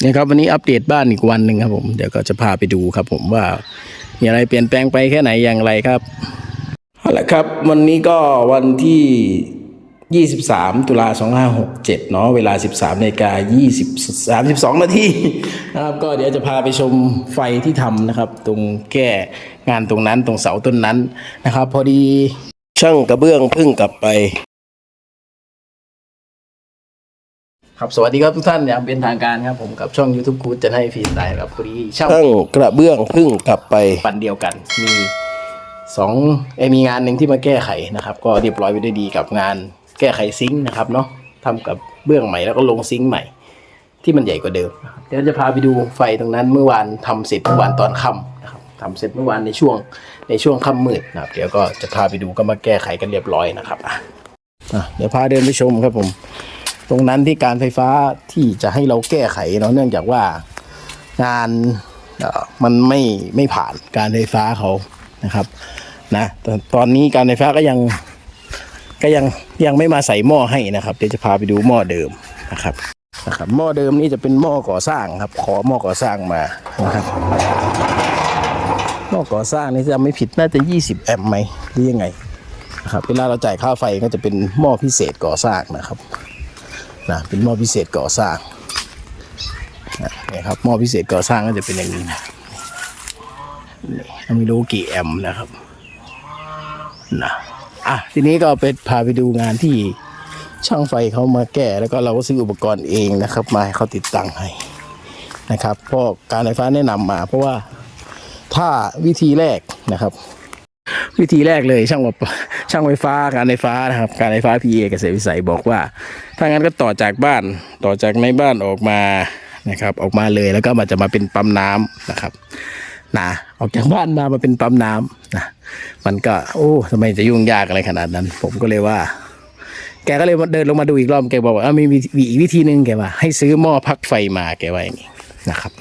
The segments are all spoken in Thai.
เนี่ยครับวันนี้อัปเดตบ้านอีกวันหนึ่งครับผมเดี๋ยวก็จะพาไปดูครับผมว่า มีอะไรเปลี่ยนแปลงไปแค่ไหนอย่างไรครับเอาละครับวันนี้ก็วันที่ 23 ตุลา2567 เนาะเวลา 13นาฬิกา20 32 นาทีนะครับก็เดี๋ยวจะพาไปชมไฟที่ทำนะครับ ตรงแก้งานตรงนั้นตรงเสาต้นนั้นนะครับ พอดีช่างกระเบื้องเพึ่งกลับไป ครับสวัสดีครับทุกท่านอย่างเป็นทางการครับผมกับช่อง YouTube คูดจะให้ฟรีสไตล์ครับพอดีช่างกระเบื้องเพึ่งกลับไป ปันเดียวกันมีสองเอยมีงานหนึ่งที่มาแก้ไขนะครับ ก็เรียบร้อยไปด้วยดีกับงานแก้ไขซิงค์นะครับเนาะทำกับเบื้องใหม่แล้วก็ลงซิงค์ใหม่ ที่มันใหญ่กว่าเดิมนะครับเดี๋ยวจะพาไปดูไฟตรงนั้นเมื่อวานทำเสร็จเมื่อวานตอนค่ำนะครับทำเสร็จเมื่อวานในช่วงในช่วงค่ำมืดนะครับเดี๋ยวก็จะพาไปดูก็มาแก้ไขกันเรียบร้อยนะครับอะอะเดี๋ยวพาเดินไปชมครับผม ตรงนั้นที่การไฟฟ้าที่จะให้เราแก้ไขเนาะเนื่องจากว่างานมันไม่ไม่ผ่านการไฟฟ้าเขานะครับนะแต่ตอนนี้การไฟฟ้าก็ยังก็ยังยังไม่มาใส่หม้อให้นะครับ เดี๋ยวจะพาไปดูหม้อเดิมนะครับนะครับหม้อเดิมนี่จะเป็นหม้อก่อสร้างครับ ขอหม้อก่อสร้างมานะครับหม้อก่อสร้างนี่จะไม่ผิดน่าจะ 20 แอมป์ไหมหรือยังไงนะครับเวลาเราจ่ายค่าไฟก็จะเป็นหม้อพิเศษก่อสร้างนะครับ นะเป็นหม้อพิเศษก่อสร้างนะครับหม้อพิเศษก่อสร้างก็จะเป็นอย่างนี้นะนี่ไม่รู้กี่แอมนะครับนะอะทีนี้ก็ไปพาไปดูงานที่ช่างไฟเขามาแก้แล้วก็เราก็ซื้ออุปกรณ์เองนะครับ มาให้เขาติดตั้งให้นะครับเพราะการไฟฟ้าแนะนำมา เพราะว่าถ้าวิธีแรกนะครับ วิธีแรกเลยช่างว่าช่างไฟฟ้าการไฟฟ้านะครับ การไฟฟ้าพีเอเกษตรวิสัยบอกว่า ถ้างั้นก็ต่อจากบ้านต่อจากในบ้านออกมานะครับ ออกมาเลยแล้วก็มันจะมาเป็นปั๊มน้ำนะครับนะออกจากบ้านมามาเป็นปั๊มน้ำนะมันก็ โอ้ทำไมจะยุ่งยากอะไรขนาดนั้น ผมก็เลยว่า แกก็เลยเดินลงมาดูอีกรอบแกบอกว่าอ้าวมีมีอีกวิธีหนึ่งแกว่า ให้ซื้อหม้อพักไฟมาแกว่าอย่างนี้นะครับ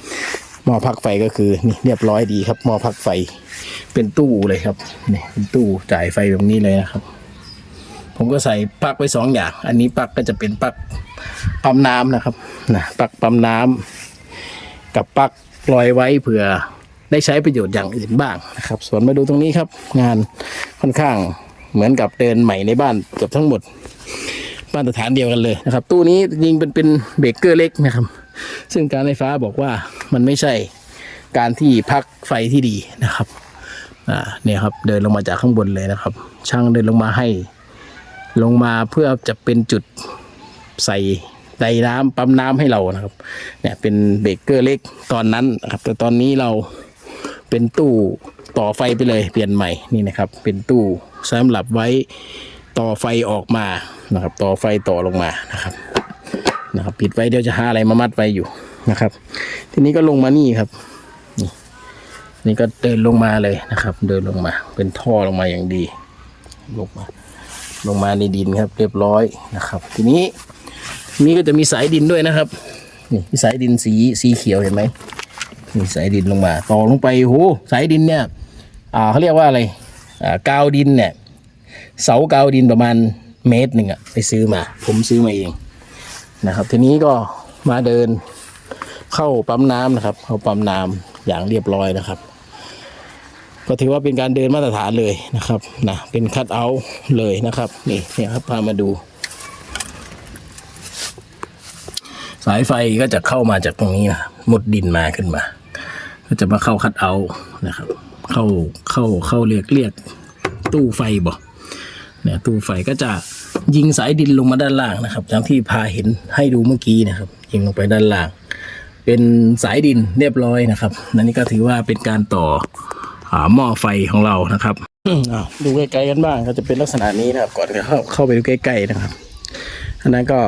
หม้อพักไฟก็คือนี่เรียบร้อยดีครับหม้อพักไฟ เป็นตู้เลยครับนี่เป็นตู้จ่ายไฟแบบนี้เลยนะครับ ผมก็ใส่ปลั๊กไว้สองอย่าง อันนี้ปลั๊กก็จะเป็นปลั๊กปั๊มน้ำนะครับนะปลั๊กปั๊มน้ำกับปลั๊กลอยไว้เผื่อได้ใช้ประโยชน์อย่างอื่นบ้างนะครับ ส่วนมาดูตรงนี้ครับ งานค่อนข้างเหมือนกับเดินใหม่ในบ้านเกือบทั้งหมดมาตรฐานเดียวกันเลยนะครับ ตู้นี้ยิงเป็นเป็นเบรกเกอร์เล็กนะครับ ซึ่งการไฟฟ้าบอกว่ามันไม่ใช่การที่พักไฟที่ดีนะครับ อ่าเนี่ยครับเดินลงมาจากข้างบนเลยนะครับ ช่างเดินลงมาให้ ลงมาเพื่อจะเป็นจุดใส่ไดน้ำปั๊มน้ำให้เรานะครับ เนี่ยเป็นเบรกเกอร์เล็กตอนนั้นนะครับ แต่ตอนนี้เราเป็นตู้ต่อไฟไปเลยเปลี่ยนใหม่นี่นะครับ เป็นตู้สำหรับไว้ต่อไฟออกมานะครับ ต่อไฟต่อลงมานะครับนะครับ ปิดไว้เดี๋ยวจะหาอะไรมามัดไว้อยู่นะครับ ทีนี้ก็ลงมานี่ครับ นี่ก็เดินลงมาเลยนะครับ เดินลงมา เป็นท่อลงมาอย่างดี ลงมา ลงมาในดินครับ เรียบร้อยนะครับ ทีนี้นี่ก็จะมีสายดินด้วยนะครับ นี่สายดินสีสีเขียวเห็นไหมมีสายดินลงมาต่อลงไปโหสายดินเนี่ยอ่าเขาเรียกว่าอะไรอ่ากาวดินเนี่ยเสากาวดินประมาณเมตรหนึ่งอะไปซื้อมา ผมซื้อมาเองนะครับ ทีนี้ก็มาเดินเข้าปั๊มน้ำนะครับ เข้าปั๊มน้ำอย่างเรียบร้อยนะครับ ก็ถือว่าเป็นการเดินมาตรฐานเลยนะครับนะเป็นคัดเอาท์เลยนะครับนี่นี่ครับพามาดู สายไฟก็จะเข้ามาจากตรงนี้นะมุดดินมาขึ้นมา ก็จะมาเข้าคัดเอาท์นะครับ เข้าเข้าเข้าเรียกเรียกตู้ไฟบ่เนี่ยตู้ไฟก็จะยิงสายดินลงมาด้านล่างนะครับอย่างที่พาเห็นให้ดูเมื่อกี้นะครับ ยิงลงไปด้านล่าง เป็นสายดินเรียบร้อยนะครับนั่นนี่ก็ถือว่าเป็นการต่อ หม้อไฟของเรานะครับดูใกล้ๆกันบ้างก็จะเป็นลักษณะนี้นะครับ ก่อนจะเข้าเข้าไปดูใกล้ๆนะครับ อันนั้นก็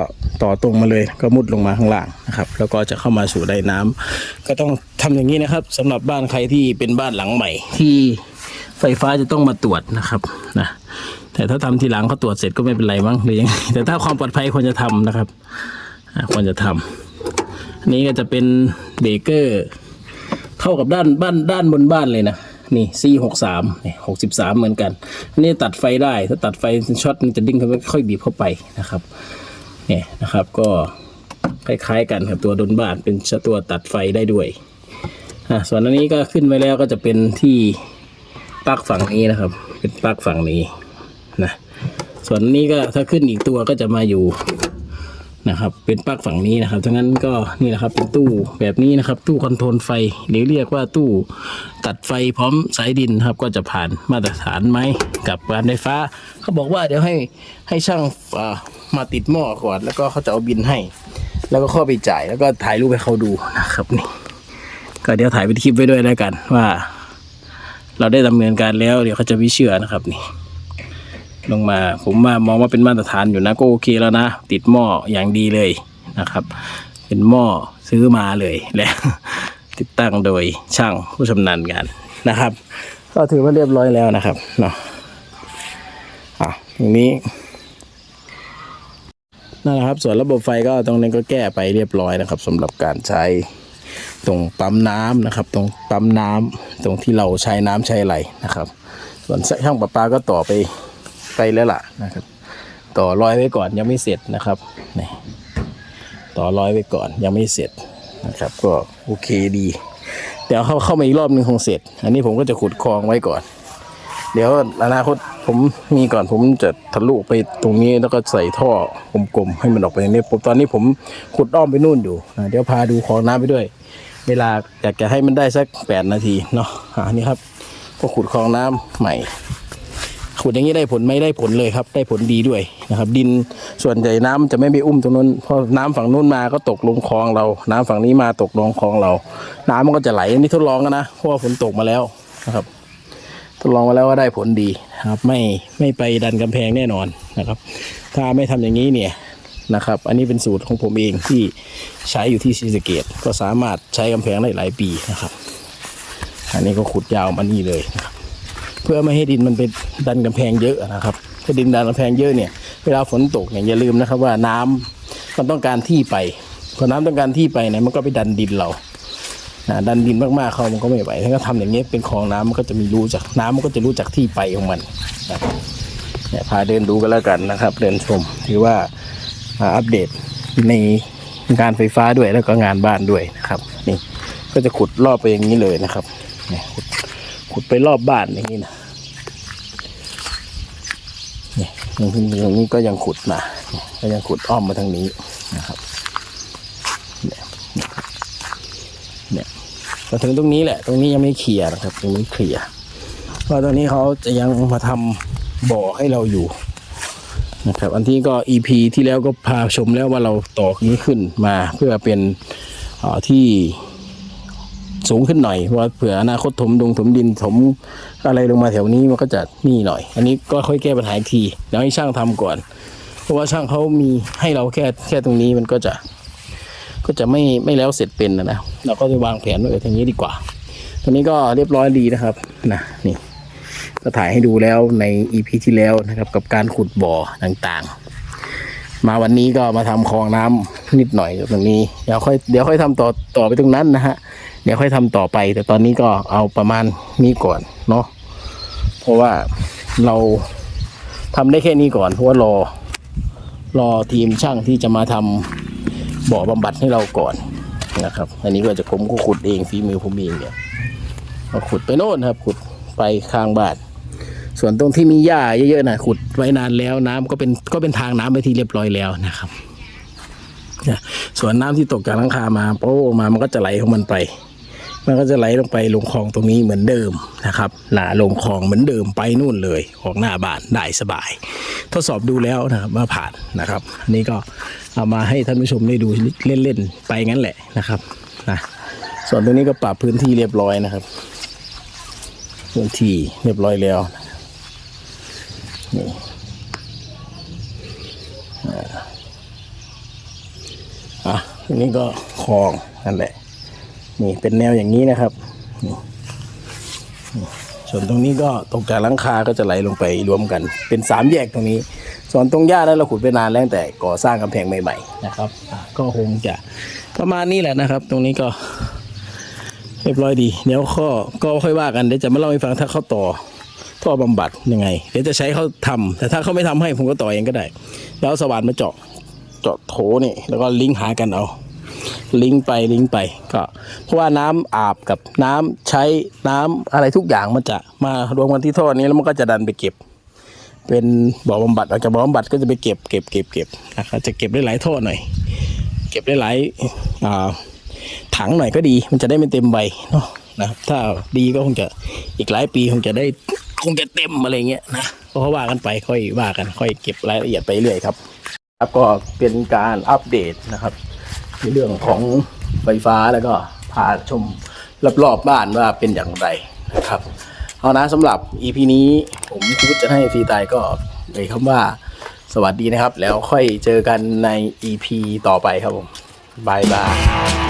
ต่อตรงมาเลยก็มุดลงมาข้างล่างนะครับ แล้วก็จะเข้ามาสู่ใดน้ำก็ต้องทำอย่างนี้นะครับสำหรับบ้านใครที่เป็นบ้านหลังใหม่ ที่ไฟฟ้าจะต้องมาตรวจนะครับนะแต่ถ้าทำทีหลังเขาตรวจเสร็จก็ไม่เป็นไรมั้งหรือยังแต่ถ้าความปลอดภัยควรจะทำนะครับควรจะทำอันนี้ก็จะเป็นเบรกเกอร์ เข้ากับด้านบ้านด้านบนบ้านเลยนะ นี่ C หกสามหกสิบสามเหมือนกันอันนี้ตัดไฟได้ถ้าตัดไฟช็อตมันจะดิ้งเขาค่อยบีบเข้าไปนะครับเนี่ยนะครับก็คล้ายๆกันครับตัวดนบ้านเป็นตัวตัดไฟได้ด้วยอะส่วนอันนี้ก็ขึ้นไปแล้วก็จะเป็นที่ปลั๊กฝั่งนี้นะครับ เป็นปลั๊กฝั่งนี้นะส่วนนี้ก็ถ้าขึ้นอีกตัวก็จะมาอยู่ นะครับ เป็นปลั๊กฝั่งนี้นะครับทั้งนั้นก็นี่นะครับ เป็นตู้แบบนี้นะครับ ตู้คอนโทรลไฟหรือเรียกว่าตู้ตัดไฟพร้อมสายดินครับ ก็จะผ่านมาตรฐานไหมกับการไฟฟ้า เขาบอกว่าเดี๋ยวให้ให้ช่างมาติดหม้อก่อน แล้วก็เขาจะเอาบินให้ แล้วก็ข้าไปจ่ายแล้วก็ถ่ายรูปให้เขาดูนะครับนี่ก็เดี๋ยวถ่ายเป็นคลิปไว้ด้วยแล้วกันว่า เราได้ดำเนินการแล้ว เดี๋ยวเขาจะไม่เชื่อนะครับนี่ ลงมา ผมว่ามองว่าเป็นมาตรฐานอยู่นะก็โอเคแล้วนะ ติดหม้ออย่างดีเลยนะครับ เป็นหม้อซื้อมาเลยและติดตั้งโดยช่างผู้ชำนาญงานนะครับ ก็ถือว่าเรียบร้อยแล้วนะครับเนาะอะตรงนี้นั่นแหละครับ ส่วนระบบไฟก็ตรงนี้ก็แก้ไปเรียบร้อยนะครับสำหรับการใช้ตรงปั๊มน้ำนะครับ ตรงปั๊มน้ำตรงที่เราใช้น้ำใช้ไหลนะครับ ส่วนช่างประปาก็ต่อไป ไปแล้วล่ะนะครับ ต่อรอยไว้ก่อนยังไม่เสร็จนะครับนี่ต่อรอยไว้ก่อนยังไม่เสร็จนะครับ ก็โอเคดีเดี๋ยวเข้าเข้ามาอีกรอบหนึ่งคงเสร็จ อันนี้ผมก็จะขุดคลองไว้ก่อน เดี๋ยวอนาคตผมมีก่อนผมจะทะลุไปตรงนี้แล้วก็ใส่ท่อกลมๆให้มันออกไปในนี้ผมตอนนี้ผมขุดอ้อมไปนู่นอยู่เดี๋ยวพาดูคลองน้ำไปด้วย เวลาอยากจะให้มันได้สักแปดนาทีเนาะอ่านี่ครับ ก็ขุดคลองน้ำใหม่ ขุดอย่างนี้ได้ผลไหมได้ผลเลยครับ ได้ผลดีด้วยนะครับ ดินส่วนใหญ่น้ำจะไม่ไปอุ้มตรงนู้นเพราะน้ำฝั่งนู้นมาก็ตกลงคลองเรา น้ำฝั่งนี้มาตกลงคลองเรา น้ำมันก็จะไหลอันนี้ทดลองกันนะเพราะว่าฝนตกมาแล้วนะครับ ทดลองมาแล้วว่าได้ผลดีครับ ไม่ไม่ไปดันกำแพงแน่นอนนะครับ ถ้าไม่ทำอย่างนี้เนี่ยนะครับ อันนี้เป็นสูตรของผมเองที่ใช้อยู่ที่ศรีสเกดก็สามารถใช้กำแพงได้หลายปีนะครับ อันนี้ก็ขุดยาวมานี่เลยนะครับ เพื่อไม่ให้ดินมันไปดันกำแพงเยอะนะครับถ้าดินดันกำแพงเยอะเนี่ยเวลาฝนตกเนี่ยอย่าลืมนะครับว่าน้ำมันต้องการที่ไปพอน้ำต้องการที่ไปเนี่ยมันก็ไปดันดินเราดันดินมากๆเขามันก็ไม่ไหวถ้าก็ทำอย่างเงี้เป็นคลองน้ำมันก็จะมีรู้จักน้ำมันก็จะรู้จักที่ไปของมันเนี่ยพาเดินดูกันแล้วกันนะครับ เดินชมถือว่าอัปเดตในการไฟฟ้าด้วยแล้วก็งานบ้านด้วยนะครับ นี่ก็จะขุดรอบไปอย่างนี้เลยนะครับขุด ขุดไปรอบบ้านอย่างนี้นะเนี่ยตรงนี้ตรงนี้ก็ยังขุดมาเนี่ยก็ยังขุดอ้อมมาทางนี้นะครับเนี่ยเนี่ยมาถึงตรงนี้แหละ ตรงนี้ยังไม่เคลียร์นะครับตรงนี้เคลียร์เพราะตอนนี้เขาจะยังมาทำบ่อให้เราอยู่นะครับ อันที่ก็ EP ที่แล้วก็พาชมแล้วว่าเราต่อนี้ขึ้นมาเพื่อเป็นที่ สูงขึ้นหน่อยเพราะว่าเผื่ออนาคตถมดงถมดินถมอะไรลงมาแถวนี้มันก็จะนี่หน่อย อันนี้ก็ค่อยแก้ปัญหาอีกทีเดี๋ยวให้ช่างทำก่อน เพราะว่าช่างเขามีให้เราแค่แค่ตรงนี้มันก็จะก็จะไม่ไม่แล้วเสร็จเป็นนะนะเราก็จะวางแผนไว้ทางนี้ดีกว่าตอนนี้ก็เรียบร้อยดีนะครับนะนี่ก็ถ่ายให้ดูแล้วในอีพีที่แล้วนะครับ กับการขุดบ่อต่างๆ มาวันนี้ก็มาทำคลองน้ำนิดหน่อยตรงนี้เดี๋ยวค่อยเดี๋ยวค่อยทำต่อต่อไปตรงนั้นนะฮะ เดี๋ยวค่อยทำต่อไป แต่ตอนนี้ก็เอาประมาณนี้ก่อนเนาะเพราะว่าเราทำได้แค่นี้ก่อน เพราะว่ารอรอทีมช่างที่จะมาทำบ่อบำบัดให้เราก่อนนะครับ อันนี้ก็จะผมก็ขุดเองฝีมือผมเองเนี่ยก็ขุดไปโน่นครับ ขุดไปข้างบ้านส่วนตรงที่มีหญ้าเยอะๆนะขุดไว้นานแล้วน้ำก็เป็นก็เป็นทางน้ำไปที่เรียบร้อยแล้วนะครับนะส่วนน้ำที่ตกจากหลังคามาโป้มามันก็จะไหลของมันไป มันก็จะไหลลงไปลงคลองตรงนี้เหมือนเดิมนะครับหนาลงคลองเหมือนเดิมไปนู่นเลยของหน้าบ้านได้สบาย ทดสอบดูแล้วนะครับว่าผ่านนะครับอันนี้ก็เอามาให้ท่านผู้ชมได้ดูเล่นๆไปงั้นแหละนะครับนะส่วนตรงนี้ก็ปรับพื้นที่เรียบร้อยนะครับ พื้นที่เรียบร้อยแล้วนี่อะอันนี้ก็คลองนั่นแหละ นี่เป็นแนวอย่างนี้นะครับนี่ส่วนตรงนี้ก็ตกจากหลังคาก็จะไหลลงไปรวมกัน เป็นสามแยกตรงนี้ ส่วนตรงหญ้านั้นเราขุดไปนานแล้วตั้งแต่ก่อสร้างกำแพงใหม่ๆนะครับ ก็คงจะประมาณนี้แหละนะครับ ตรงนี้ก็เรียบร้อยดีเดี๋ยวข้อก็ค่อยว่ากันเดี๋ยวจะมาเล่าให้ฟังถ้าเขาต่อท่อบำบัดยังไง เดี๋ยวจะใช้เขาทำแต่ถ้าเขาไม่ทำให้ผมก็ต่อเองก็ได้ แล้วสว่านมาเจาะเจาะโถนี่แล้วก็ลิงก์หากันเอา ลิงก์ไปลิงก์ไปก็เพราะว่าน้ำอาบกับน้ำใช้น้ำอะไรทุกอย่างมันจะมารวมกันที่ท่อนี้แล้วมันก็จะดันไปเก็บ เป็นบ่อบำบัดออกจากบ่อบำบัดก็จะไปเก็บเก็บเก็บเก็บนะครับจะเก็บได้หลายท่อหน่อย เก็บได้หลายถังหน่อยก็ดี มันจะได้ไม่เต็มใบเนาะนะครับถ้าดีก็คงจะอีกหลายปีคงจะได้คงจะเต็มอะไรเงี้ยนะก็ว่ากันไปค่อยว่ากันค่อยเก็บรายละเอียดไปเรื่อยครับครับก็เป็นการอัปเดตนะครับ ในเรื่องของไฟฟ้าแล้วก็พาชมรอบๆบ้านว่าเป็นอย่างไรนะครับเอานะสำหรับ EP นี้ผมคูดจะให้ฟรีตายก็เลยคำว่าสวัสดีนะครับ แล้วค่อยเจอกันใน EP ต่อไปครับผมบายบาย